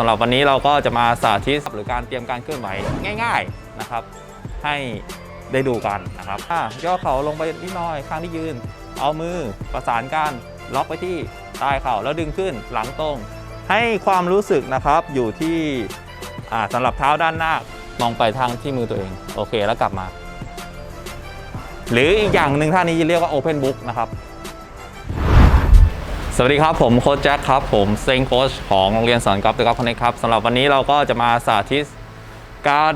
สำหรับวันนี้เราก็จะมาสาธิตหรือการเตรียมการเคลื่อนไหวง่าย ๆนะครับ ให้ได้ดูกันนะครับย่อเข่าลงไปนิดหน่อยข้างที่ยืน เอามือประสานกันล็อกไปที่ใต้เข่าแล้วดึงขึ้นหลังตรง ให้ความรู้สึกนะครับอยู่ที่อ่าสำหรับเท้าด้านหน้ามองไปทางที่มือตัวเอง โอเคแล้วกลับมา หรืออีกอย่างหนึ่งท่านี้เรียกว่า Open Book นะครับ สวัสดีครับ ผมโค้ชแจ็คครับ ผมเซงโค้ชของโรงเรียนสอนกอล์ฟเดอะกอล์ฟคอนเนคครับสำหรับวันนี้เราก็จะมาสาธิตการ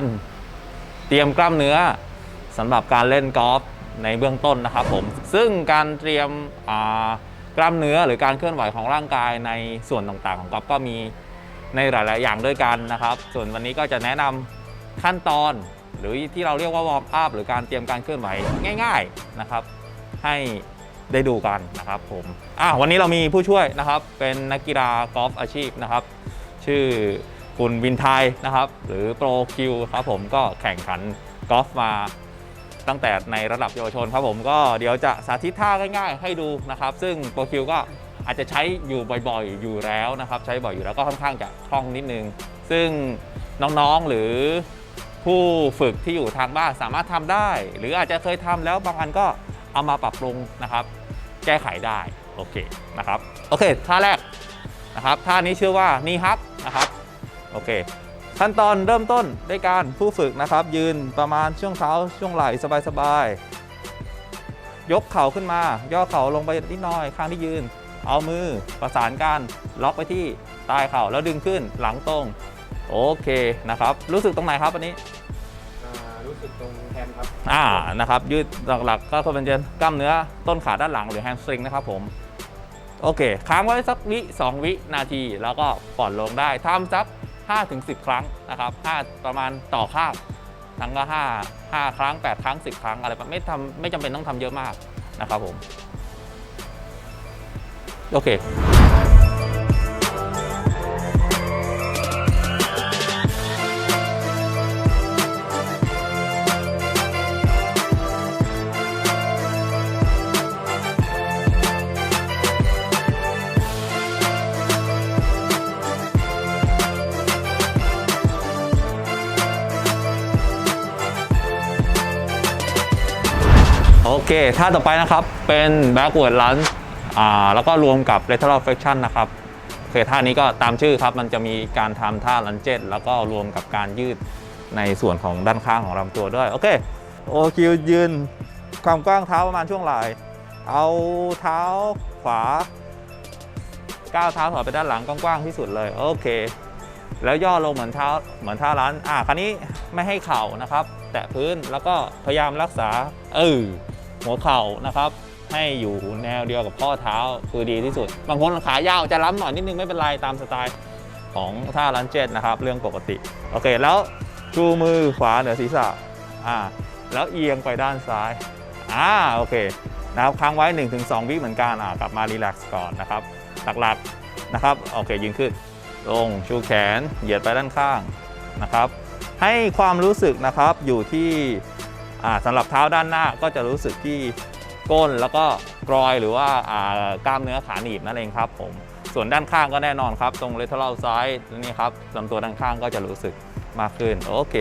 เตรียมกล้ามเนื้อสำหรับการเล่นกอล์ฟในเบื้องต้นนะครับผมซึ่งการเตรียมกล้ามเนื้อหรือการเคลื่อนไหวของร่างกายในส่วนต่างๆ ของกอล์ฟก็มีในหลาย ๆ อย่างด้วยกันนะครับ ส่วนวันนี้ก็จะแนะนำขั้นตอน หรือที่เราเรียกว่าวอร์มอัพหรือการเตรียมการเคลื่อนไหวง่าย ๆ นะครับ ให้ ได้ดูกันนะครับผมอะวันนี้เรามีผู้ช่วยนะครับเป็นนักกีฬากอล์ฟอาชีพนะครับ ชื่อคุณวินไทยนะครับ หรือโปรคิวครับผมก็แข่งขันกอล์ฟมาตั้งแต่ในระดับเยาวชนครับผมก็เดี๋ยวจะสาธิตท่าง่ายๆ ให้ดูนะครับ ซึ่งโปรคิวก็อาจจะใช้อยู่บ่อยๆอยู่แล้วนะครับ ใช้บ่อยอยู่แล้วก็ค่อนข้างจะคล่องนิดนึง ซึ่งน้องๆหรือผู้ฝึกที่อยู่ทางบ้านสามารถทำได้ หรืออาจจะเคยทำแล้วบางอันก็เอามาปรับปรุงนะครับ ก้ไขได้ โอเคนะครับ โอเค ท่าแรกนะครับ ท่านี้ชื่อว่านี่ฮักนะครับ โอเค ขั้นตอนเริ่มต้นด้วยการผู้ฝึกนะครับ ยืนประมาณช่วงเท้าช่วงไหล่สบายๆ ยกเข่าขึ้นมา ย่อเข่าลงไปนิดหน่อยข้างที่ยืน เอามือประสานกันล็อกไปที่ใต้เข่าแล้วดึงขึ้นหลังตรง โอเคนะครับ รู้สึกตรงไหนครับอันนี้ รู้สึกตรงแฮมครับ อ่านะครับยืดหลักๆ ก็คือเป็นกล้ามเนื้อต้นขาด้านหลังหรือแฮมสตริงนะครับผมโอเค ค้างไว้สักวิ 2 วินาที แล้วก็ผ่อนลงได้ทำสัก5ถึง10 ครั้งนะครับ5ประมาณต่อข้างทั้งก็5 5 ครั้ง 8 ครั้ง 10 ครั้งอะไรแบบไม่ทำไม่จำเป็นต้องทำเยอะมากนะครับผม โอเค โอเค ท่าต่อไปนะครับ เป็น backward lunge อ่า แล้วก็รวมกับ lateral flexion นะครับ โอเค ท่านี้ก็ตามชื่อครับ มันจะมีการทำท่า lunge แล้วก็รวมกับการยืดในส่วนของด้านข้างของลำตัวด้วย โอเค โอคิวยืนความกว้างเท้าประมาณช่วงไหล่เอาเท้าขวาก้าวเท้าถอยไปด้านหลังกว้างๆที่สุดเลย โอเค แล้วย่อลงเหมือนเท้าเหมือนท่าร้าน อ่าคราวนี้ไม่ให้เข่านะครับ แตะพื้นแล้วก็พยายามรักษา เออ หัวเข่านะครับให้อยู่แนวเดียวกับข้อเท้าคือดีที่สุด บางคนขายาวจะล้ำหน่อยนิดนึงไม่เป็นไรตามสไตล์ของท่ารันเจ็ตนะครับ เรื่องปกติ โอเคแล้วชูมือขวาเหนือศีรษะอ่าแล้วเอียงไปด้านซ้ายอ่าโอเคนะครับค้างไว้ 1-2 วิเหมือนกันอ่ากลับมารีแลกซ์ก่อนนะครับหลักๆนะครับโอเคยืนขึ้น ลงชูแขนเหยียดไปด้านข้างนะครับ ให้ความรู้สึกนะครับอยู่ที่ สำหรับเท้าด้านหน้าก็จะรู้สึกที่ก้นแล้วก็กรอยหรือว่าากล้ามเนื้อขาหนีบนั่นเองครับผมส่วนด้านข้างก็แน่นอนครับตรง lateral side นี่ครับลำตัวด้านข้างก็จะรู้สึกมากขึ้นโอเค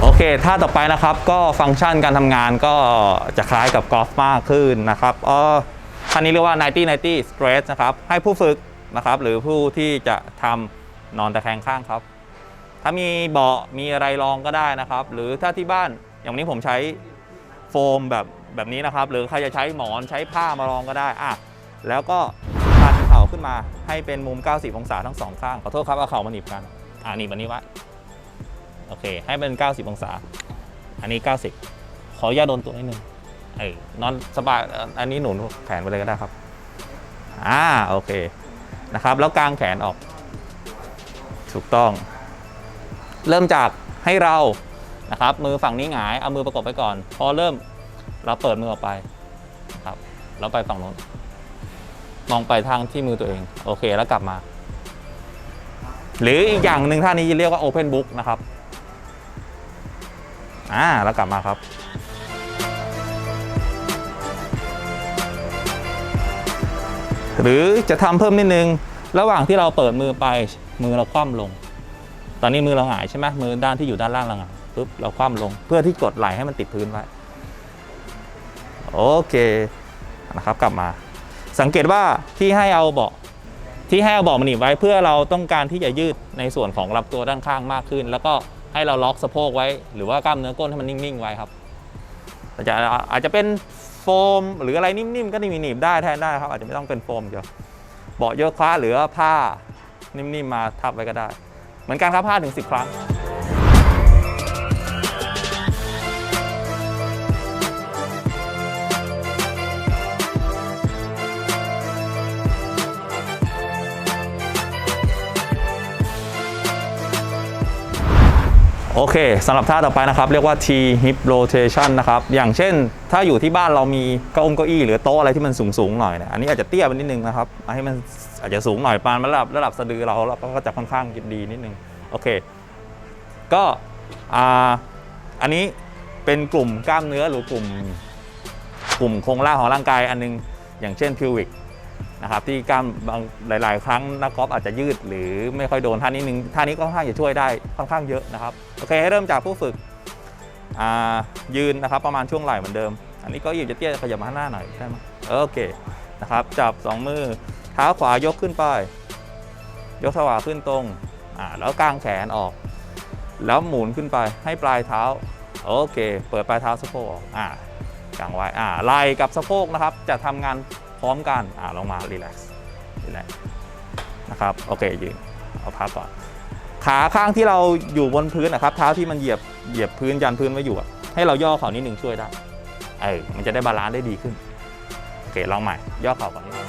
โอเคท่าต่อไปนะครับก็ฟังก์ชันการทำงานก็จะคล้ายกับกอล์ฟมากขึ้นนะครับอ๋อท่านี้เรียกว่า 90 90 stretch นะครับให้ผู้ฝึกนะครับหรือผู้ที่จะทำนอนตะแคงข้างครับ ถ้ามีเบาะมีอะไรรองก็ได้นะครับ หรือถ้าที่บ้าน อย่างนี้ผมใช้โฟมแบบแบบนี้นะครับ หรือใครจะใช้หมอนใช้ผ้ามารองก็ได้อะแล้วก็พันเข่าขึ้นมาให้เป็นมุม 90 องศาทั้งสองข้าง ขอโทษครับเอาเข่ามาหนีบกันอ่าหนีบอันนี้ไว้โอเค ให้เป็น 90 องศา อันนี้ 90 ขออย่าตโดนตัวนิดนึงเออนอนสบายอันนี้หนุนแขนไปเลยก็ได้ครับอ่าโอเคนะครับ แล้วกางแขนออก ถูกต้อง เริ่มจากให้เรา นะครับมือฝั่งนี้หงายเอามือประกบไปก่อน พอเริ่มเราเปิดมือออกไปครับแล้วไปฝั่งโน้น มองไปทางที่มือตัวเอง โอเคแล้วกลับมา หรืออีกอย่างหนึ่งท่านี้เรียกว่า Open Book นะครับอ่าแล้วกลับมาครับหรือจะทำเพิ่มนิดนึง ระหว่างที่เราเปิดมือไปมือเราคว่ำลง ตอนนี้มือเราหงายใช่ไหมมือด้านที่อยู่ด้านล่างเราหงาย ปุ๊บเราคว่ำลงเพื่อที่กดไหลให้มันติดพื้นไว้โอเคนะครับกลับมา สังเกตว่าที่ให้เอาเบาะที่ให้เอาเบาะมาหนีบไว้เพื่อเราต้องการที่จะยืดในส่วนของลำตัวด้านข้างมากขึ้น แล้วก็ให้เราล็อกสะโพกไว้ หรือว่ากล้ามเนื้อก้นให้มันนิ่งๆไว้ครับอาจจะอาจจะเป็นโฟม หรืออะไรนิ่มๆก็มีหนีบได้แทนได้ครับอาจจะไม่ต้องเป็นโฟมเดียวเบาะโยคะหรือผ้านิ่มๆมาทับไว้ก็ได้ เหมือนกันครับผ้าถึง 10 ครั้ง โอเคสำหรับท่าต่อไปนะครับ เรียกว่า T hip rotation นะครับ อย่างเช่น ถ้าอยู่ที่บ้านเรามีเก้าองเก้าอี้หรือโต๊ะอะไรที่มันสูงสูงๆหน่อยเนี่ยอันนี้อาจจะเตี้ยไปนิดนึงนะครับให้มันอาจจะสูงหน่อยปานระดับระดับสะดือเราแล้วก็จะค่อนข้างดีนิดนึงโอเค ก็อ่าอันนี้เป็นกลุ่มกล้ามเนื้อหรือกลุ่ม กลุ่มโครงร่างของร่างกายอันนึง อย่างเช่นพิวิก นะครับที่กล้ามบางหลาย ๆ ครั้งนักกอล์ฟอาจจะยืดหรือไม่ค่อยโดนท่านี้นึงท่านี้ก็ค่อนข้างจะช่วยได้ค่อนข้างเยอะนะครับโอเคให้เริ่มจากผู้ฝึกยืนนะครับประมาณช่วงไหล่เหมือนเดิม อันนี้ก็ยืนจะเตี้ยขยับมาข้างหน้าหน่อยได้ไหมโอเคนะครับจับ 2 มือเท้าขวายกขึ้นไป ยกสว่าขึ้นตรงอ่าแล้วกางแขนออก แล้วหมุนขึ้นไปให้ปลายเท้าโอเค เปิดปลายเท้าสะโพกออกอ่ากางไว้อ่าไหล่กับสะโพกนะครับ จะทำงาน พร้อมกันอ่าลงมารีแลกซ์รีแลกซ์นะครับโอเคยืนเอาพักก่อนขาข้างที่เราอยู่บนพื้นนะครับ เท้าที่มันเหยียบเหยียบพื้นยันพื้นไว้อยู่ให้เราย่อเข่านิดหนึ่งช่วยได้เออมันจะได้บาลานซ์ได้ดีขึ้นโอเคลองใหม่ ย่อเข่าก่อนนิดนึง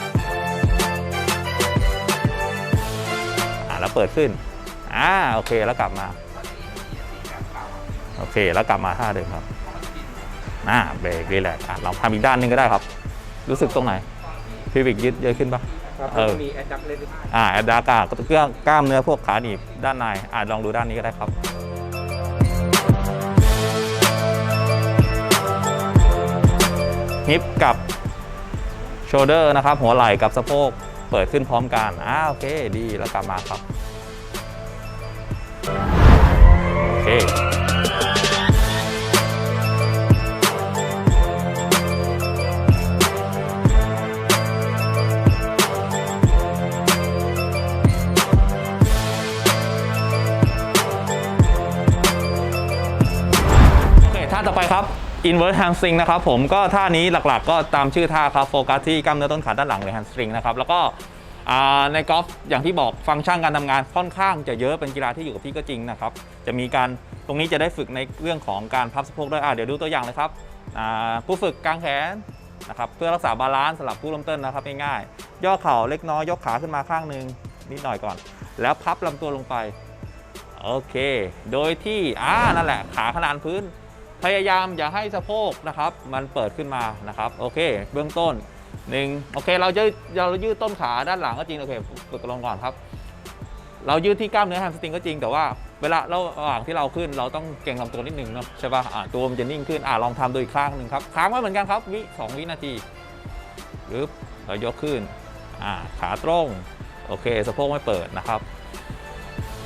อ่าแล้วเปิดขึ้นอ่าโอเคแล้วกลับมาโอเคแล้วกลับมาท่าเดิมครับอ่าเบรกรีแลกซ์อะลองทำอีกด้านนึงก็ได้ครับ รู้สึกตรงไหน พิวิกยืดเยอะขึ้นปะครับเออมีแอดดักเล่นอ่าแอดดากาก็เครื่องกล้ามเนื้อพวกขาหนีบด้านในอ่าลองดูด้านนี้ก็ได้ครับฮิปกับโชเดอร์นะครับ หัวไหล่กับสะโพกเปิดขึ้นพร้อมกันอ่าโอเคดีแล้วกลับมาครับ ต่อไปครับ invert hamstring นะครับผมก็ท่านี้หลักๆ ก็ตามชื่อท่าครับโฟกัสที่กล้ามเนื้อต้นขาด้านหลังหรือ hamstring นะครับแล้วก็ในกอล์ฟอย่างที่บอกฟังก์ชันการทำงานค่อนข้างจะเยอะเป็นกีฬาที่อยู่กับที่ก็จริงนะครับจะมีการตรงนี้จะได้ฝึกในเรื่องของการพับสะโพกด้วยเดี๋ยวดูตัวอย่างเลยครับผู้ฝึกกางแขนนะครับเพื่อรักษาบาลานซ์สำหรับผู้เริ่มต้นนะครับง่ายๆย่อเข่าเล็กน้อยยกขาขึ้นมาข้างหนึ่งนิดหน่อยก่อน แล้วพับลำตัวลงไปโอเค โดยที่อ่านั่นแหละขาขนานพื้น พยายามอย่าให้สะโพกนะครับ มันเปิดขึ้นมานะครับโอเค เบื้องต้นหนึ่งโอเค เราจะเรายืดต้นขาด้านหลังก็จริงโอเคฝึกลงก่อนครับ เรายืดที่กล้ามเนื้อแฮมสตริงก็จริงแต่ว่าเวลาระหว่างที่เราขึ้นเราต้องเก่งลำตัวนิดนึงเนาะใช่ป่ะอ่าตัวมันจะนิ่งขึ้นอ่าลองทำดูอีกครั้งหนึ่งครับค้างไว้เหมือนกันครับวิสองวินาทีปึ๊บเรายกขึ้นอ่าขาตรงโอเคสะโพกไม่เปิดนะครับ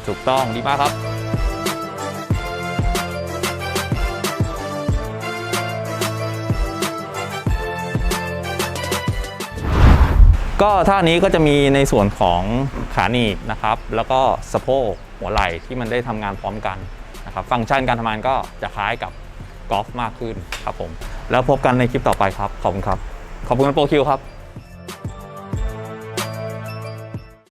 ถูกต้องดีมากครับ ก็ท่านี้ก็จะมีในส่วนของขาหนีบนะครับ แล้วก็สะโพกหัวไหล่ที่มันได้ทำงานพร้อมกันนะครับ ฟังก์ชันการทำงานก็จะคล้ายกับกอล์ฟมากขึ้นครับผม แล้วพบกันในคลิปต่อไปครับ ขอบคุณครับ ขอบคุณโปรคิวครับ